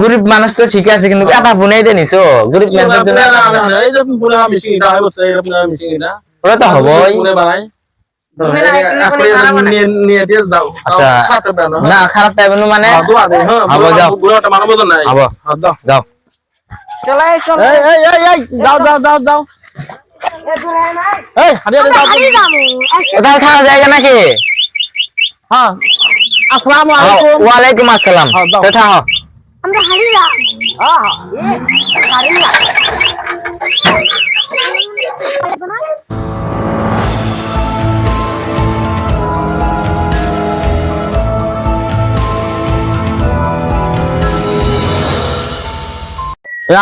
গরিব মানুষ তো ঠিক আছে কিন্তু এটা বুনে দিয়ে নিছো গরিব ওরা তো হবই। বানাই। না, আচ্ছা। খারাপ হবে না না খারাপ পাইবেন না মানে হ্যাঁ, দোয়া দে, হ্যাঁ, হব, বুড়ো- যাও। হব। হ্যাঁ, দাও। যাও। চলো এই চলো এই, এই, এই, এই, যাও, যাও, যাও, যাও। হারিয়ে খাওয়া জায়গা নাকি? হ্যাঁ, আসসালামু হ্যাঁ, আলাইকুম। ওয়ালাইকুম আসসালাম। হ্যাঁ, যাও। কোথা হো আমরা হারিলাম হ্যাঁ, হারিলাম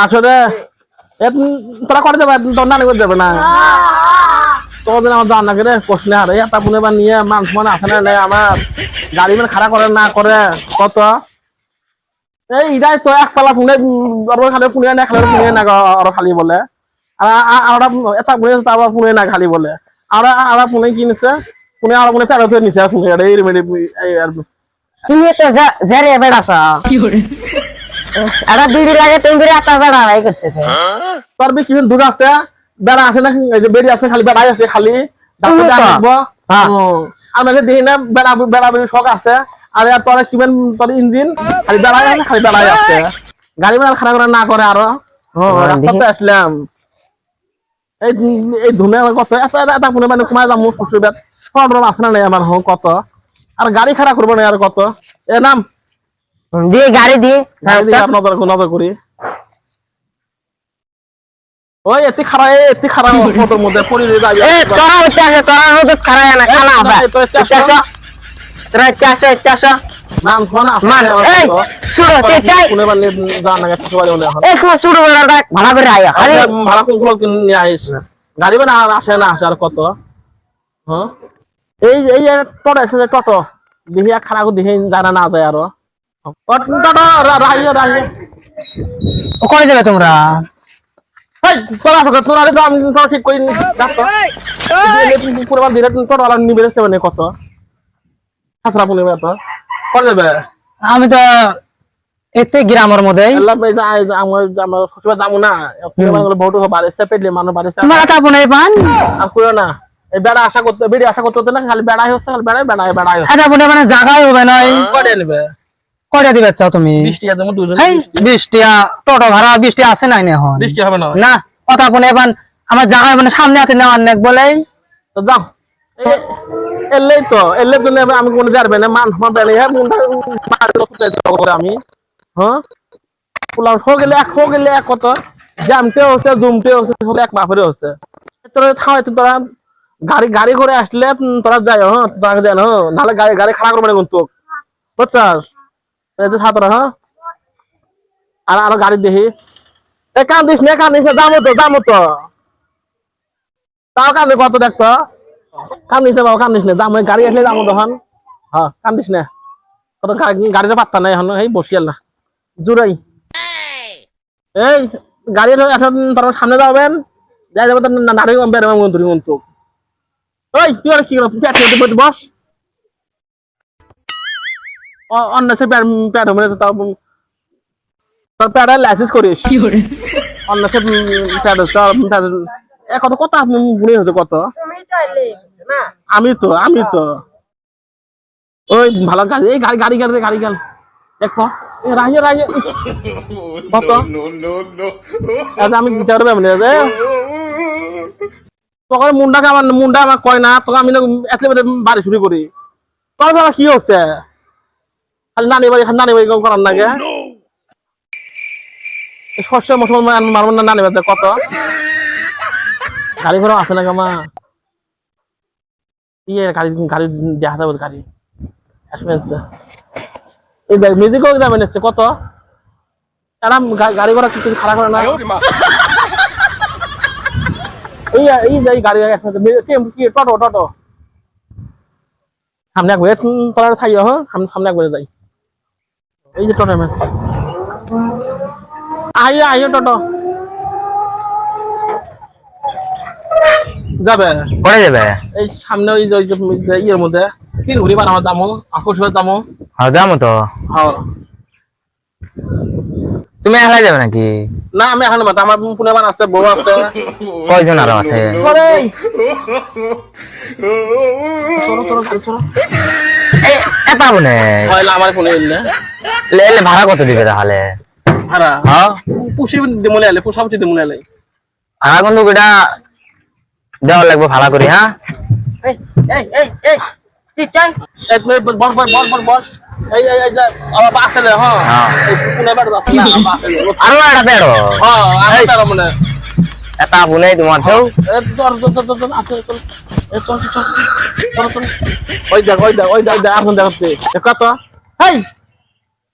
আসলে তোরা করে দেবে তোর নানি করে দেবে না? তোদের আমার জানা করে প্রশ্নে আর এটা পুনে বা নিয়ে মানুষ মানে আসে না নাই আমার গাড়ি মানে খারাপ করে না করে কত? এই ইদাই তো এক পালা পুনে খালি পুনে না খালি পুনে না ওর খালি বলে। আর আর এটা পুনে তারপর পুনে না খালি বলে। আর আর পুনে কি নিছে? পুনে আর পুনে তেরো নিছে পুনে এই রেমেডি এই আর তুমি তো জেরে বেড়াছ। এটা দুই দিন আগে তুমি বেড়ে আটা বেড়া রাই করছে তোর বি কিছু দূর আছে। বেড়া আছে না এই যে বেড়ি আছে খালি বেড়াই আছে খালি। তো। হ্যাঁ। আমাকে না বেড়া বেড়া বেড়ি শখ আছে। আর ইয়ার তোর কিমান তোর ইঞ্জিন? খালি বেড়াই আছে খালি বেড়াই আছে। গাড়ি বেড়া খারাপ করে না করে আরও। রাস্তাতে আসলাম। এই এই ধুনে কত? এত এটা পুনে মানে যাম মোৰ শ্বশুর সব আছে না নাই আমার হোক কত? আর গাড়ি খারাপ করব না আর কত? এ নাম। দিয়ে গাড়ি দিয়ে নজর করি। ওই এতে খারাপ এতে খারাপ ফটোর মধ্যে পড়ে যাবি এ তোরা হচ্ছে আছে তোরা হচ্ছে খারাপ না খানা হবে। ইত্যাস তোরা ইত্যাস ইত্যাস নাম ফোন মান এই শুরু তে চাই কোনে বালে জান না গেছে সবাই বলে এই তোমার শুরু বেড়াটা ভালো করে আয়। আরে। আরে ভাড়া কোন কোন নিয়ে আইস। গাড়ি বানা আসে না আসে আর কত। হ্যাঁ? এই এই যে টোটো এসে টোটো দেখি খারাপ দেখি জানা না যায় আরও। যাবে তোমরা? ঠিক করি পুরো ধীরে মানে কত? পুনে করে আমি তো এতে গ্রামের মধ্যে আল্লাহ ভাই যা যা আমার আমার শ্বশুর যাব না। পুরো বহুত বাড়িছে পেটলে মানুষ বাড়িছে তোমার একা বুনে পান? আর পুরো না। এই বেড়া আশা করতে বেড়ি আশা করতে না খালি বেড়াই হচ্ছে খালি বেড়াই বেড়াই বেড়াই হচ্ছে। এটা মানে জায়গায় হবে নয় করে নেবে? কয়টা দিবে চাও তুমি? বৃষ্টিয়া টোটো ভাড়া বৃষ্টি আছে নাই না এখন? বৃষ্টি হবে না। না কথা বুনে পান আমার মানে সামনে আছে নেওয়ার নেক বলেই তো যাও। এলেই তো এলে জন্য আমি কোনো যাবে না মান আমার বেড়ে হ্যাঁ আমি। হ্যাঁ? পোলাও হো গেলে এক হো গেলে এক কত? জামতে হচ্ছে জুমতে হচ্ছে সব এক মাফেরে হচ্ছে। তোরা থামাই তো তোরা। গাড়ি গাড়ি করে আসলে তোরা যায় হ্যাঁ তোরা যায় না হ্যাঁ। নাহলে গাড়ি গাড়ি খাড়া করবে না কিন্তু। বুঝছাস? হ্যাঁ আর গাড়ি দেখি এ কান্দিস না কান্দিস না যাব তো যাব তো তাও কান্দে কত দেখতো কান্দিস না বাবা কান্দিস না দাম গাড়ি আসলে যাব তখন হ্যাঁ কান্দিস না কত গা- গাড়িটা পাত্তা নাই এখন এই বসিয়াল না জুড়াই এই গাড়ি এখন তোরা সামনে যাবেন যাই যাব তোর না- নাড়ি বেড়ে মন তুই মন তো ওই কি আর কি বসে অন্য সে প্যাট প্যাট হবে তাও তোর প্যাডে লাইসেন্স করিস অন্য সে প্যাট প্যাট এ কত কত গুণে হচ্ছে কত? আমি তো আমি তো। ওই ভালো গাড়ি এই গাড়ি গাড়ি গাড়ি গাড়ি গাড়ি। দেখো কত? আচ্ছা, আমি বিচার তখন মুন্ডাকে আমার মুন্ডা আমার কয় না তখন আমি বাড়ি শুরু করি। তখন বাবা কি হচ্ছে? খালি নানি বাড়ি খালি নানি বাড়ি করার নাগে শস্য মুসলমান মারবেন না নানি বাড়িতে কত? গাড়ি ঘোড়া আছে না গামা ইয়ে গাড়ি গাড়ি দেখা যাবে গাড়ি। এই দেখ মিউজিকও যাবে নিচ্ছে কত? গাড়ি ঘোড়া কিছু খারাপ করে না? এই এই যে এই গাড়ি কি কি টোটো টোটো? সামনে একবারে থাই হ্যাঁ সামনে সামনে একবারে যাই। এই যে টোটো ম্যাচ আইয়ে আইয়ে টোটো। যাবে। করে যাবে? এই সামনে ওই যে- ইয়ের মধ্যে। তিন ঘুরি বানাবো যাব। আকর্ষণের যাব। হ্যাঁ যাব তো। হ্যাঁ। তুমি একলাই যাবে নাকি? না আমি এখন বাদ আমার পুনে বান আছে বউ আছে। কয়জন আরও আছে? এটা মনে হয়লা আমার ফোনে এলে ভাড়া কত দিবে তাহলে? হারা হ্যাঁ? পুষি দিমলে এলে পুষা পুষি দিমলে এলে ভাড়া কিন্তু এটা দেওয়া লাগবে ভাড়া করি হ্যাঁ? এই এই এই এই তুই চাই। এই তুমি বস বস বস বস বস এই এই এই যে আমার বাস এলে হ্যাঁ? হ্যাঁ। এই পুনে বাড়ি আছে বাস আরও একটা পেড়ো হ্যাঁ আমি তার মানে। এটা বুনে তোমার তো এই তোর তোর তোর তোর আছে চল। ওই দেখ ওই দেখ ওই দেখ দেখ এখন দেখতে দেখ তো হেই!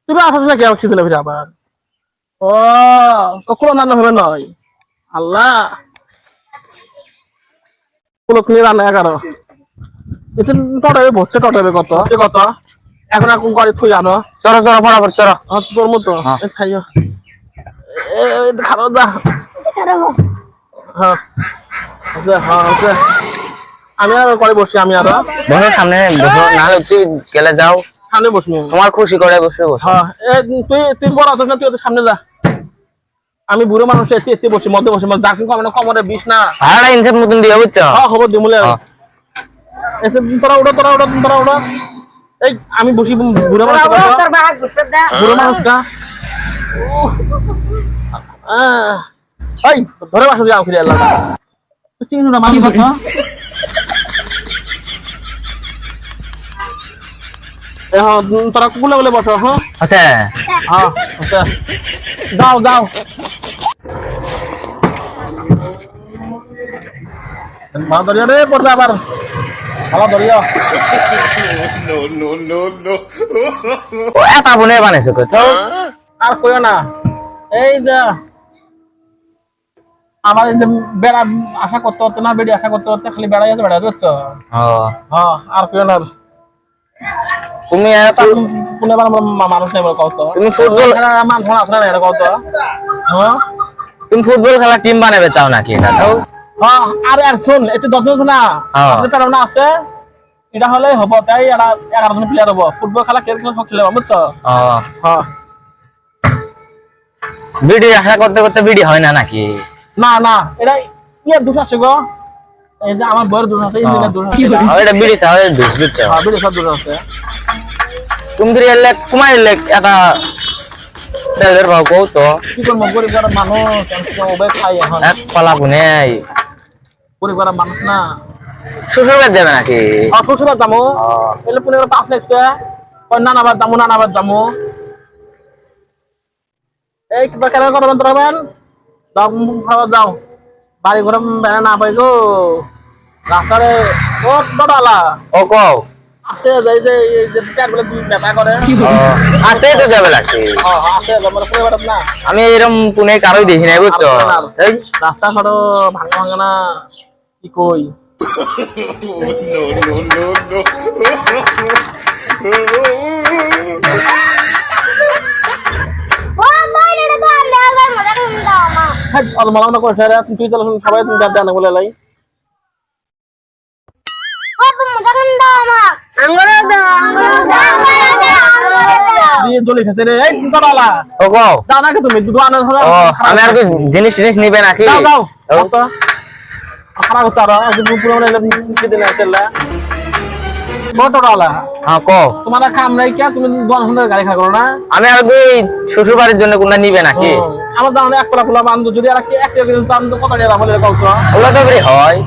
তুমি আসছ নাকি আমার খিদে ফিরে আবার? ও কখনো রান্না হবে নয়। আল্লাহ। পুরো ক্লিয়ার রান্না এগারো এতে টটাবে বসছে টটাবে কত? কত? এখন এখন করে থুই আনো? চলো চলো ফটাফট চলো তোর মতো। হ্যাঁ। খাইও। খারাপ দা হ্যাঁ। হ্যাঁ। আমি আর করে বসছি আমি আরও। বসো সামনে বসো। তুই গেলে যাও। সামনে বসবি। তোমার খুশি করে বসে বসো। হ্যাঁ তুই তুই বড় না তুই সামনে যা। আমি বুড়ো মানুষ এতে এতে বসি মধ্যে বসি মানে যাকে কমে না কমরে বিষ না। ভাড়াটা ইনসেপ মতন দিয়ে বুঝছ? হ্যাঁ খবর দিমুলে হ্যাঁ। এতে তোরা উঠো তোরা উঠো তোরা উঠো। এই আমি বসি বুড়ো মানুষ বুড়ো মানুষটা আহ, এই ধরে বাসা যাও ফিরে আল্লাহ। চিংড়িটা মানুষ কথা? তোরা কুকুলে বলে বসো হ্যাঁ? হ্যাঁ আচ্ছা। যাও যাও ভালো ধরিয়া রে পড়বে আবার। ভালো ধরিয়া। ও এটা বুনে বানাইছে কই? তো আর কইও না। এই যে আমার বেড়া আশা করতে না বেড়ি আশা করতে খালি বেড়াই আছে বেড়া বুঝছ হ্যাঁ আর কইও না। তুমি এত পুনে মানুষ নেই কত? তুমি ফুটবল মানুষ আছে না কত? হ্যাঁ? তুমি ফুটবল খেলা টিম বানাবে চাও নাকি এটা? তো হ্যাঁ আরে আর শুন দশ জন না। হ্যাঁ। আপনি তার মানে আছে এটা হলে হব তাই এরা এগারো জন প্লেয়ার হব। ফুটবল খেলা কে খেলে খেলে বুঝছ? হ্যাঁ। বিডি আশা করতে করতে বিডি হয় না নাকি? না না এটা ইয়ে দোষ আছে গো। এই যে আমার বইয়ের দোষ আছে ইঞ্জিনের আছে। এটা বিডি চাও হ্যাঁ বেড়ে সব দোষ আছে। তুমি এলে কুমার এলে এটা তেলের ভাও কৌ তো। কি করব গরিব মানুষ ওবে খাই এখন এক কলা বুনে গরিব ঘরের মানুষ না শ্বশুর বাড়ি যাবে নাকি শ্বশুর যাব ও, এলে পুনে পাঁচ লাগছে ওই নানাবার যাব নানাবার যাব এই কিবা কেন করবেন তোরবেন যাও। খাবার যাও বাড়ি ঘরে না পাই গো। রাস্তারে ও দাদালা ও কও বলে করে। আমি এরম কোনে কারোই দেখি নাই বুঝছ? রাস্তা সড়ো ভাঙা ভাঙা না কি কই? ও মাই এটা তো গাড়ি খাওয়া করো না? আমি আর কি শ্বশুর বাড়ির জন্য কোনটা নিবে নাকি। আমার দাম এক পোলা পোলা বান্ধব। যদি আর দাম কত টাকা কত ওগুলো তো হয়।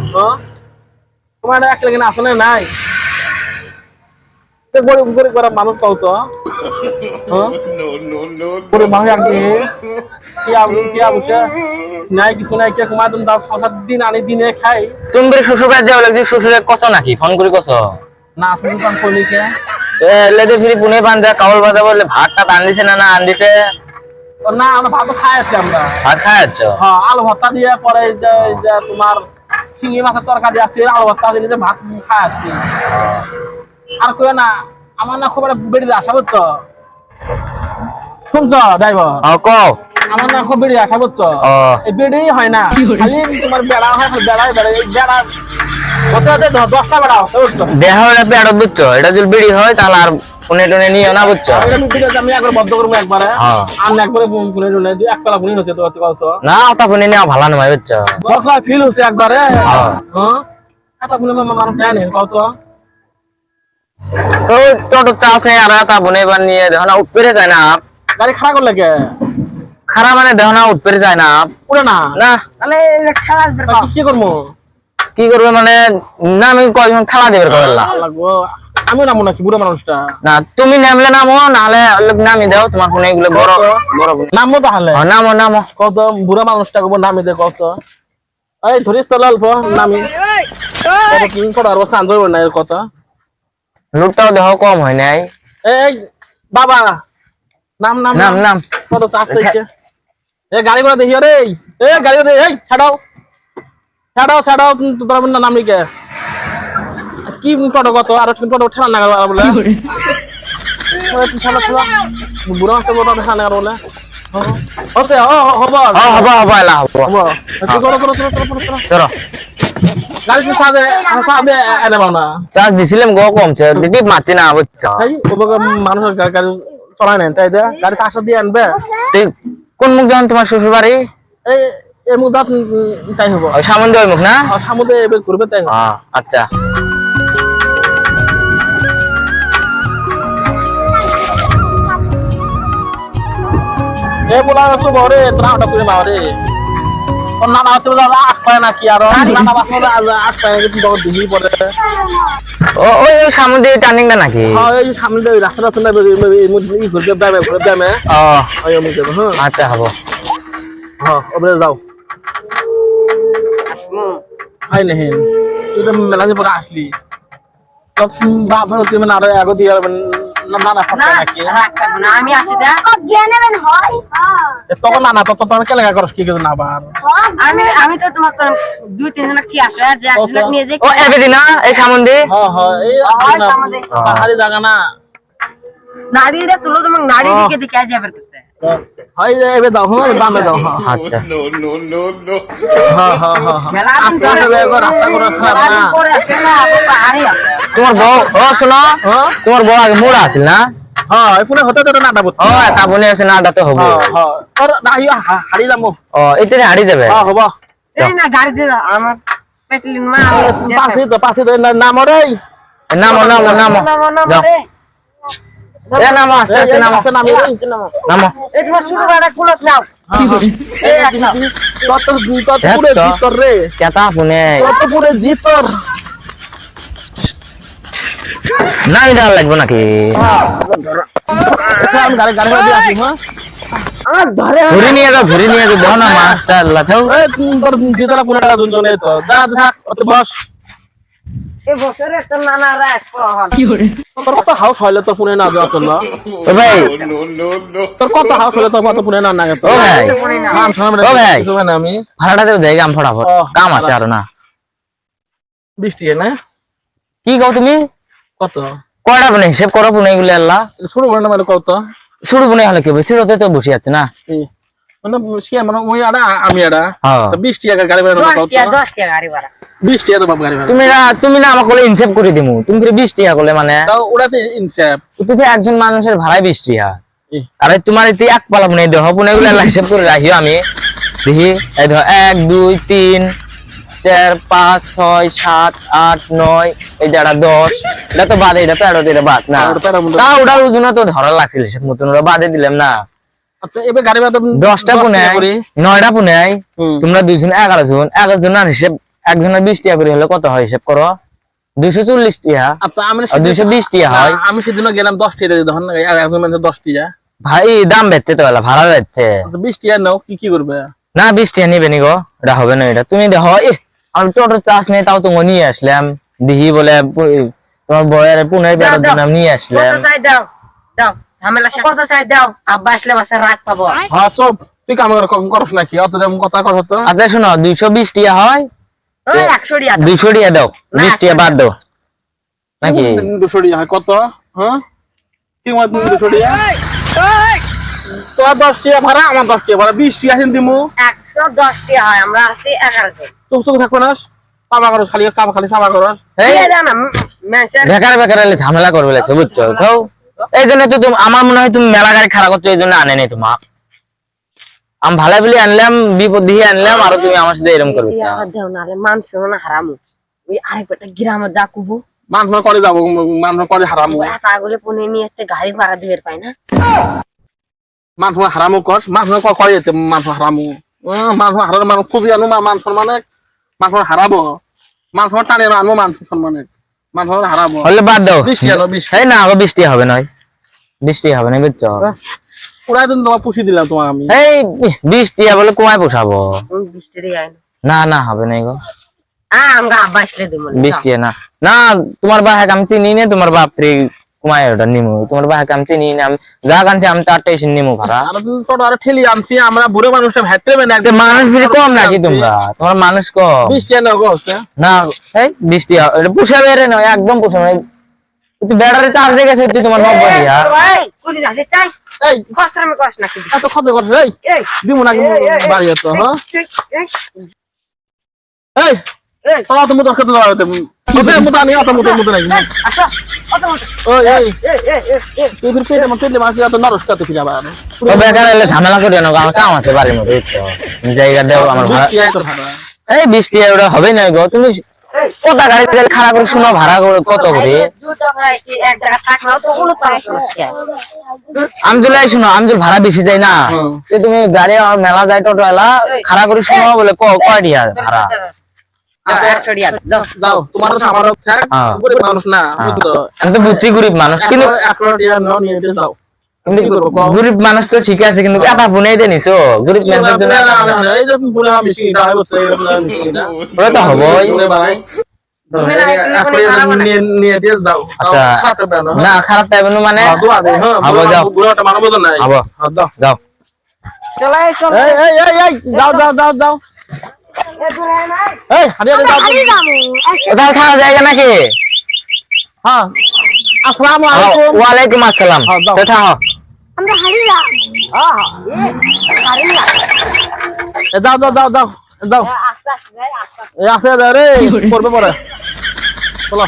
তোমার এক টাকা আসলে নাই? তো গরিব গরিব করা মানুষ কত গরিব মানুষ আর কি কি আবু কি আবু নাই কিছু নাই কে কুমার তুমি দাও সাত দিন আনি দিনে খাই। তুমি শ্বশুর বাড়ি যাবে লাগছে শ্বশুরে কছ নাকি? ফোন করে কছ না আসলে কাম করি কে। এলে তো ফিরি পুনে পাঞ্জা কাউল বাজা বললে ভাত টাত আনদিছে না না আনদিছে না আমরা ভাত খাই আছি আমরা। ভাত খাই যাচ্ছ হ্যাঁ আলু ভর্তা দিয়ে পরে তোমার শিঙি মাছের তরকারি আছে আলু ভর্তা দিয়ে ভাত খাই আছি। আর কই না আমার না খুব একটা বেড়ি আশা বুঝছ শুনছ ড্রাইভার? কও। আমার না খুব বেড়ি আশা বুঝছ ও এই বেড়ি হয় না খালি তোমার বেড়া হয় খালি বেড়াই বেড়াই বেড়া কত আছে দ- দশটা বেড়া বুঝছ? দেহ এটা বুঝছ এটা যদি বিড়ি হয় তাহলে আর পুনে টুনে নিও না বুঝছ? আমি আমি ঠিক আছে আমি একবার বদ্ধ করব একবারে। হ্যাঁ। একবারে টুনে দুই একতলা হচ্ছে তো। কত না ওটা পুনে নেওয়া ভালো নয় বুঝছ? দশটা ফিল হচ্ছে একবারে। হ্যাঁ। হ্যাঁ? কত তো টোটো চাপ নেই আর তা পুনে এবার নিয়ে দেখো না উঠপেরে যায় না। গাড়ি খারাপ করলে কে? খারাপ মানে দেখো না উঠপেরে যায় না। পুরে না? না। তাহলে খেলা আসবে তা কি- কি করব? কি করবে মানে না আমি কয়জন খেলা দেবে আমি নামো নাকি বুড়ো মানুষটা? না তুমি নামলে নামো নাহলে নামি দাও তোমার ফোনে এগুলো বড় বড় ফোন। নামবো তাহলে? হ্যাঁ, নামো নামো। কত? বুড়া মানুষটা কব নামি দে কত? এই ধরিস তো অল্প নামি। কত আর চান না কত লোকটাও দেহ কম হয় নাই এই বাবা নাম নাম নাম নাম কত চাপ দিচ্ছে এ গাড়ি করে দেখি রে এ গাড়ি করে এই ছাড়াও ছাড়াও ছাড়াও তোর না নামি কে কি টোটো কত আর টোটো ঠেলা না বলে বুড়া মাস্টার টোটো ঠেলা না বলে ওকে ও হব হব হব হব হব কি করো করো করো করো চলো গাড়ি তো সাদে সাদে এনে না। চার্জ দিছিলাম গো কমছে দিদি মারছি না বুঝছ? গা- গাড়ি চড়াই নেন তাই দে গাড়ি চারশো দিয়ে আনবে। কোন মুখ যখন তোমার শ্বশুর বাড়ি এই এই মুখ দাঁত তাই হব। সামন ওই মুখ না? সামুদ্রে এবার ঘুরবে তাই আচ্ছা। এ বলা তো বরে তোরা ওটা করে বাবা রে। ওর নানা হচ্ছে আট পায় নাকি আর নানা বাসলে আট পায় নাকি তুই তখন দিঘি পরে ওই ওই সামন দিয়ে টার্নিংটা নাকি হ্যাঁ এই সামনে দিয়ে রাস্তা রাস্তা না এই মধ্যে ই ঘুরবে ব্যামে ঘুরে ব্যামে ও। ওই অমুক যাবে হ্যাঁ। আচ্ছা হব। হ্যাঁ ওপরে যাও। আই নেহেন তুই তো মেলা যে পরে আসলি। আরও আগে দিয়ে না নানা ফাটা নাকি? আমি আসি দা নেবেন হয়? তখন নানা তো আমি কেলেগা করস কি কিছু না আবার আমি আমি তো তোমার দুই তিন জন কি আসে আর যে নিয়ে যাই ও এবেদি না এই সামন দিয়ে হ্যাঁ হ্যাঁ এই হয় না, পাহাড়ি জায়গা না। নারীরা তুলো তোমার নারী দিকে দিকে যাবে করছে। হয় এবে দাও হ্যাঁ বামে দাও হ্যাঁ আচ্ছা। হ্যাঁ হ্যাঁ হ্যাঁ হ্যাঁ। মেলা আস্তে আস্তে এবার রাস্তা করে খারাপ না। তোমার বউ ও শোনো হ্যাঁ? তোমার বউ আগে মোড়া আছিল না? হ্যাঁ এই হতে তো নাটা বুঝছ ও একা বনে আছে না তো হব হ্যাঁ হ্যাঁ। না ইয়া হাড়ি যাব ও এটারে হারিয়ে যাবে হ্যাঁ হব। এই না গাড়ি দিয়ে আমার পেটলিন মা পাশে তো পাশে তো নাম রে। নামো নামো নামো আস্তে আস্তে নামো। নামি নামো। এই তোমার শুরু কুলত নাও। হ্যাঁ পুরে জিতর রে? কেতা ফোনে তত পুরে জিতর? না এটা লাগবে নাকি? আমি গাড়ি গাড়ি গাড়ি আসি হ্যাঁ। ঘুরি নিয়ে যাও ঘুরি নিয়ে যাও। না লাথাও তোর জিতরা তো। দা বস। তোর কত হাউস হইলে তো পুনে না যাওয়া তোর ভাই। তোর কত হাউস হইলে তো কত পুনে না না ও ভাই। ও ভাই। আমি। ভাড়াটা দেবো দেয় কাম ফটাফট। কাম আছে আর না। বৃষ্টি না? কি কও তুমি? কত? কয়টা বনে হিসেব করো পুনে গুলো আল্লাহ। শুরু করে না মানে কত? শুরু বনে হলে কি? বেশি রতে তো বসে আছে না? মানে সে মানে ওই আড়া আমি আড়া। হ্যাঁ। তো বৃষ্টি আগে গাড়ি বেরোনো দশ কত টাকা দশ টাকা গাড়ি ভাড়া। বৃষ্টি এত বাপ গাড়ি তুমি না তুমি না আমাকে বলে ইনসেপ করে দিমু। তুমি করে বিশ টাকা করলে মানে? তাও ওরাতে ইনসেপ তুমি একজন মানুষের ভাড়ায় বিশ টাকা। আরে তোমার এতে এক পালা বনে দেহ পুনে গুলো করে রাখিও আমি। দেখি এই ধর এক দুই তিন চার পাঁচ ছয় সাত আট নয় এই যারা দশ। এটা তো বাদে এটা তেরো এটা বাদ না। আর তা ওটার ওজন তো ধরা লাগছিল মতন ওরা বাদে দিলাম না। আচ্ছা দশটা পুনে নয়টা পুনে তোমরা দুইজন এগারো জন এগারো জনের হিসেব একজনের বিশ টাকা করে হলে কত হয় হিসেব করো? দুইশো চল্লিশ টাকা আচ্ছা দুইশো বিশ টাকা হয়। আমি সেদিন গেলাম দশ টিয়া একজন মানুষ দশ টিয়া। ভাই দাম বেচছে তো বেলা ভাড়া যাচ্ছে আচ্ছা বিশ টিয়া নাও কি কি করবে? না বিশ টাকা নিবে নি গো এটা হবে না এটা। তুমি দেখো এ আমি টোটো চাষ নেই তাও তো নিয়ে আসলাম। দিহি বলে তোমার বয়ের পুনের বেড়ার জন্য নিয়ে আসলাম। দাও দাও ঝামেলা কত চাই দাও? আব্বা আসলে বাসা রাত পাবো। হ্যাঁ চপ। তুই কাম করস নাকি? অত যেমন কথা কর তো। আচ্ছা শোনো দুইশো বিশ টিয়া হয় দুইশো টাকা দাও। বিশ টাকা বাদ দাও। নাকি? দুশো টিয়া কত? হ্যাঁ? কি মত দুশো টিয়া তোর দশ টিয়া ভাড়া আমার দশ টিয়া ভাড়া। বিশ টিয়া সেন দিমু। একশো দশ টাকা হয় আমরা আছি এগারো জন চুপ চুপ থাকব না। সাবা করো খালি কাবা খালি সাবা করো। এই দিয়ে দাও না ম্যাচের বেকার বেকার ঝামেলা করবে লাগছে বুঝছ? এই জন্য তো তুমি আমার মনে হয় তুমি মেলা গাড়ি খারাপ করছ এই জন্য আনে নাই তোমার আমি ভালো বলে আনলাম বিপদ দিয়ে আনলাম আর তুমি আমার সাথে এরকম করবে দিয়ে আবার দেও না রে মানুষ না হারামু ওই আরেকটা গ্রামে যা কুবু। মানুষ করে যাব মানুষ করে হারামু আগুলে পুনে নিয়ে এসছে গাড়ি ভাড়া দিয়ে পাই না। মানুষ হারামু কর মানুষ করে যেতে মানুষ হারামু উম, মানুষ হারানো মানুষ খুঁজি আনো মানুষ মানে মানুষ হারাবো মানুষ টানে আনব মানুষ সম্মানে মানুষ হারাবো হলে বাদ দাও। বৃষ্টি আনো বৃষ্টি না বৃষ্টি হবে নয় বৃষ্টি হবে না বুঝছ পুরাই দিন তোমার পুষি দিলাম তোমার আমি। এই বৃষ্টি বলে কুমায় পোষাবো। কোন বৃষ্টি না। না হবে না গো। আ আমরা আব্বা আসলে দিব বৃষ্টি না। না তোমার বাহাকে আমি চিনি না তোমার বাপ রে কুমায় ওটা নিমু। তোমার বাহাকে আমি চিনি না আমি যা কানছি আমি তারটা এসে নিমু ভাড়া। আর আর ঠেলি আনছি আমরা বুড়ো মানুষটা ভাইতে হবে না মানুষ বেশি কম নাকি তোমরা? তোমার মানুষ কম। বৃষ্টি আনো গো না এই বৃষ্টি হবে এটা পোষাবে রে নয় একদম পোষাবে না। তুই ব্যাটারি চার্জ দিয়ে গেছে তুই তোমার নব্বই দিয়া এই কুড়ি যাচ্ছে তাই এই কষ্ট আমি কষ্ট না এত খত করছে এই এই নাকি বাড়ি যেত হ্যাঁ? এই। এই তোরা তো মুতো খেতে দাও তুমি তোদের মুতো আনি অত মুতো মুতো নাকি আসো কত মতো। ওই এই। এই এই এই এই তুই ফির পেটে মতো পেটে মাছ এত নরস কাতে ফিরে আবার তো বেকার এলে ঝামেলা করে না আমার কাম আছে বাড়ির মধ্যে এই তো। জায়গা দেও আমার ভাড়া বৃষ্টি এই ওটা হবে না গো। তুমি কত গাড়ি খারাপ করে শুনো ভাড়া করে কত করে? দুটো ভাই কি এক জায়গা থাকল তো কোনো সমস্যা আমজুল এই শুনো আমজুল ভাড়া বেশি যায় না। যে তুমি গাড়ি আর মেলা যায় টোটো এলা খারাপ করে শুনো বলে ক ভাড়া? থাক হ্যাঁ। মানুষ না তো আমি তো বুঝছি গরিব মানুষ কিন্তু কিন্তু গরিব মানুষ তো ঠিক আছে কিন্তু এটা বুনেই দে নিছো। গরিব মানুষের জন্য ওটা তো হবই। না, খারাপ আচ্ছা। মানে হ্যাঁ, হ্যাঁ, হব, যাও। হব। যাও। যাও, যাও, যাও, যাও। নাকি? হ্যাঁ। আসসালামু হ্যাঁ, আলাইকুম। ওয়ালাইকুম আসসালাম। থাকো। আমরা হারিলাম হ্যাঁ। এ, দাও দাও দাও দাও যাও। আস্তে আস্তে আস্তে আস্তে রে, পড়বে পরে। চলো